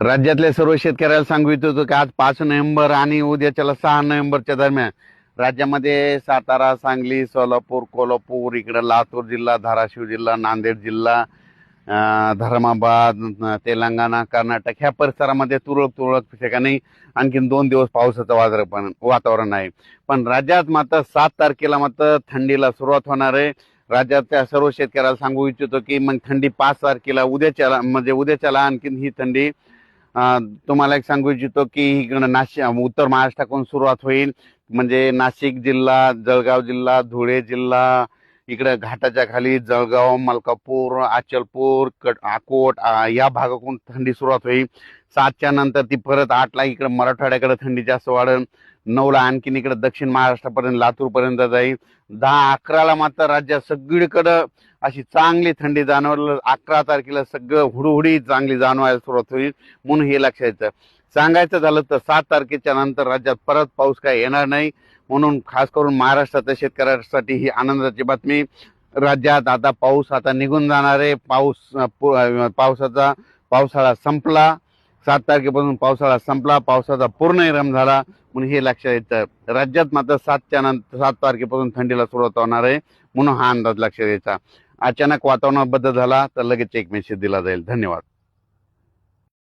राज्यातल्या सर्व शेतकऱ्याला सांगू इच्छितो की आज पाच नोव्हेंबर आणि उद्याच्याला सहा नोव्हेंबरच्या दरम्यान राज्यामध्ये सातारा सांगली सोलापूर कोल्हापूर इकडं लातूर जिल्हा धाराशिव जिल्हा नांदेड जिल्हा धर्माबाद तेलंगणा कर्नाटक ह्या परिसरामध्ये तुरळक तुरळक ठिकाणी आणखीन दोन दिवस पावसाचं वातावरण वातावरण आहे. पण राज्यात मात्र सात तारखेला मात्र थंडीला सुरुवात होणार आहे. राज्यातल्या सर्व शेतकऱ्याला सांगू इच्छितो की मग थंडी पाच तारखेला उद्याच्याला म्हणजे उद्याच्याला आणखीन ही थंडी. तुम्हाला एक सांगू इच्छितो की इकडं नाशिक उत्तर महाराष्ट्राकडून सुरुवात होईल. म्हणजे नाशिक जिल्हा जळगाव जिल्हा धुळे जिल्हा इकडे घाटाच्या खाली जळगाव मलकापूर अचलपूर कट अकोट या भागाकडून थंडी सुरुवात होईल. सातच्या नंतर ती परत आठला इकडे मराठवाड्याकडे थंडी जास्त वाढेल. नऊला आणखीन इकडे दक्षिण महाराष्ट्रापर्यंत लातूरपर्यंत जाईल. दहा अकराला मात्र राज्यात सगळीकडं अशी चांगली थंडी जाणवलं. अकरा तारखेला सगळं हुडहुडी चांगली जाणवायला सुरुवात होईल म्हणून हे लक्षात येतं. सांगायचं झालं तर सात तारखेच्या नंतर राज्यात परत पाऊस काय येणार नाही. म्हणून खास करून महाराष्ट्रातल्या शेतकऱ्यांसाठी ही आनंदाची बातमी. राज्यात आता पाऊस आता निघून जाणार आहे. पाऊस पु- पावसाचा पावसाळा संपला. सात तारखेपासून पावसाळा संपला. पावसाचा पूर्ण विराम झाला. म्हणून हे लक्षात येतं. राज्यात मात्र सातच्या नंतर सात तारखेपासून थंडीला सुरुवात होणार आहे. म्हणून हा अंदाज लक्षात यायचा. अचानक वातावरणात बदल झाला तर लगेच एक मेसेज दिला जाईल. धन्यवाद.